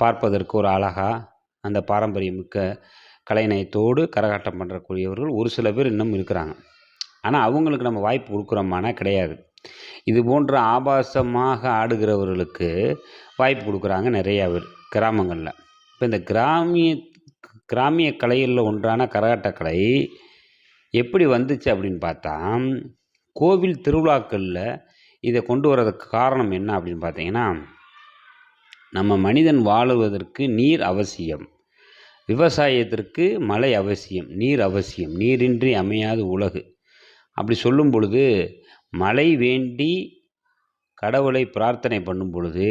பார்ப்பதற்கு ஒரு அழகாக அந்த பாரம்பரியமிக்க கலைநயத்தோடு கரகாட்டம் பண்ணுறக்கூடியவர்கள் ஒரு சில பேர் இன்னும் இருக்கிறாங்க. ஆனால் அவங்களுக்கு நம்ம வாய்ப்பு கொடுக்குறோமானா கிடையாது. இது போன்ற ஆபாசமாக ஆடுகிறவர்களுக்கு வாய்ப்பு கொடுக்குறாங்க நிறையா பேர் கிராமங்களில். இப்போ இந்த கிராமிய கிராமிய கலைகளில் ஒன்றான கரகாட்டக்கலை எப்படி வந்துச்சு அப்படின்னு பார்த்தா கோவில் திருவிழாக்களில் இதை கொண்டு வரதுக்கு காரணம் என்ன அப்படின்னு பார்த்தீங்கன்னா நம்ம மனிதன் வாழுவதற்கு நீர் அவசியம். விவசாயத்திற்கு மழை அவசியம் நீர் அவசியம் நீரின்றி அமையாது உலகு. அப்படி சொல்லும் பொழுது மழை வேண்டி கடவுளை பிரார்த்தனை பண்ணும் பொழுது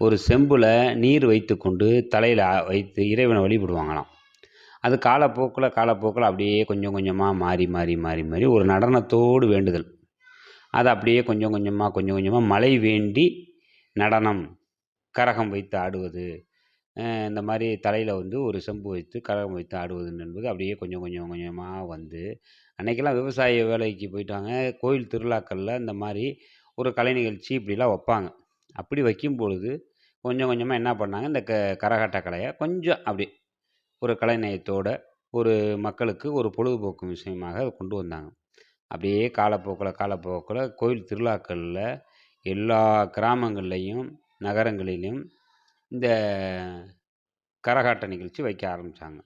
ஒரு செம்பில் நீர் வைத்துக்கொண்டு தலையில் வைத்து இறைவனை வழிபடுவாங்களாம். அது காலப்போக்கில் காலப்போக்கில் அப்படியே கொஞ்சம் கொஞ்சமாக மாறி மாறி மாறி மாறி ஒரு நடனத்தோடு வேண்டுதல். அது அப்படியே கொஞ்சம் கொஞ்சமாக கொஞ்சம் கொஞ்சமாக மழை வேண்டி நடனம் கரகம் வைத்து ஆடுவது இந்த மாதிரி தலையில் வந்து ஒரு செம்பு வைத்து கரகம் வைத்து ஆடுவது என்பது அப்படியே கொஞ்சம் கொஞ்சம் கொஞ்சமாக வந்து அன்றைக்கெல்லாம் விவசாய வேலைக்கு போயிட்டாங்க. கோயில் திருவிழாக்களில் இந்த மாதிரி ஒரு கலை நிகழ்ச்சி இப்படிலாம் வைப்பாங்க. அப்படி வைக்கும் பொழுது கொஞ்சம் கொஞ்சமாக என்ன பண்ணாங்க இந்த க கரகாட்ட கலையை கொஞ்சம் அப்படி ஒரு கலைநயத்தோட ஒரு மக்களுக்கு ஒரு பொழுதுபோக்கு விஷயமாக அதை கொண்டு வந்தாங்க. அப்படியே காலப்போக்கில் காலப்போக்கில் கோயில் திருவிழாக்களில் எல்லா கிராமங்கள்லேயும் நகரங்களிலும் இந்த கரகாட்ட நிகழ்ச்சி வைக்க ஆரம்பித்தாங்க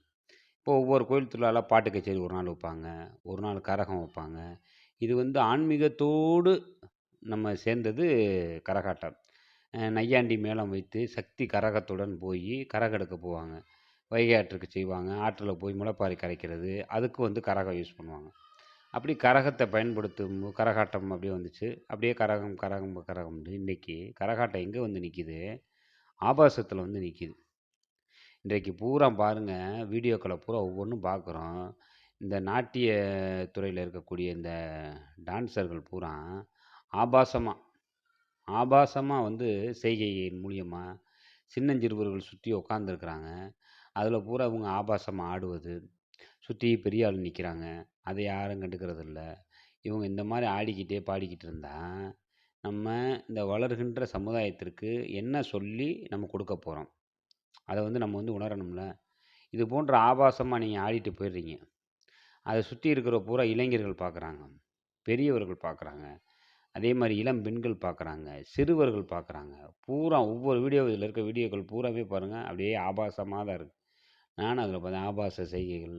இப்போ ஒவ்வொரு கோயில் திருவிழாவில் பாட்டு கச்சேரி ஒரு நாள் வைப்பாங்க ஒரு நாள் கரகம் வைப்பாங்க. இது வந்து ஆன்மீகத்தோடு நம்ம சேர்ந்தது கரகாட்டம். நையாண்டி மேளம் வைத்து சக்தி கரகத்துடன் போய் கரகம் எடுக்க போவாங்க. வைகை ஆற்றுக்கு செய்வாங்க ஆற்றில் போய் முளைப்பாரி கரைக்கிறது அதுக்கு வந்து கரகம் யூஸ் பண்ணுவாங்க. அப்படி கரகத்தை பயன்படுத்தும் கரகாட்டம் அப்படியே வந்துச்சு. அப்படியே கரகம் கரகம் கரகம் இன்றைக்கி கரகாட்டம் எங்கே வந்து நிற்கிது ஆபாசத்தில் வந்து நிற்கிது இன்றைக்கு பூரா பாருங்கள் வீடியோக்களை பூரா ஒவ்வொன்றும் பார்க்குறோம் இந்த நாட்டிய துறையில் இருக்கக்கூடிய இந்த டான்ஸர்கள் பூரா ஆபாசமாக ஆபாசமாக வந்து செய்கையின் மூலியமாக சின்னஞ்சிறுவர்கள் சுற்றி உட்காந்துருக்குறாங்க அதில் பூரா இவங்க ஆபாசமாக ஆடுவது சுற்றி பெரிய ஆள் நிற்கிறாங்க அதை யாரும் கண்டுக்கிறது இல்லை இவங்க இந்த மாதிரி ஆடிக்கிட்டே பாடிக்கிட்டு இருந்தால் நம்ம இந்த வளர்கின்ற சமுதாயத்திற்கு என்ன சொல்லி நம்ம கொடுக்க போகிறோம் அதை வந்து நம்ம வந்து உணரணும்ல? இது போன்ற ஆபாசமாக நீங்கள் ஆடிட்டு போயிடுறீங்க. அதை சுற்றி இருக்கிற பூரா இளைஞர்கள் பார்க்குறாங்க பெரியவர்கள் பார்க்குறாங்க அதே மாதிரி இளம் பெண்கள் பார்க்குறாங்க சிறுவர்கள் பார்க்குறாங்க பூரா ஒவ்வொரு வீடியோ இதில் இருக்க வீடியோக்கள் பூராவே பாருங்கள் அப்படியே ஆபாசமாக தான் இருக்குது நானும் அதில் பார்த்தேன் ஆபாச செய்கைகள்.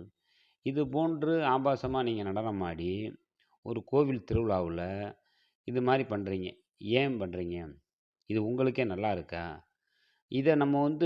இது போன்று ஆபாசமாக நீங்கள் நடனம் ஆடி ஒரு கோவில் திருவிழாவில் இது மாதிரி பண்ணுறீங்க ஏன் பண்ணுறீங்க இது உங்களுக்கே நல்லா இருக்கா? இதை நம்ம வந்து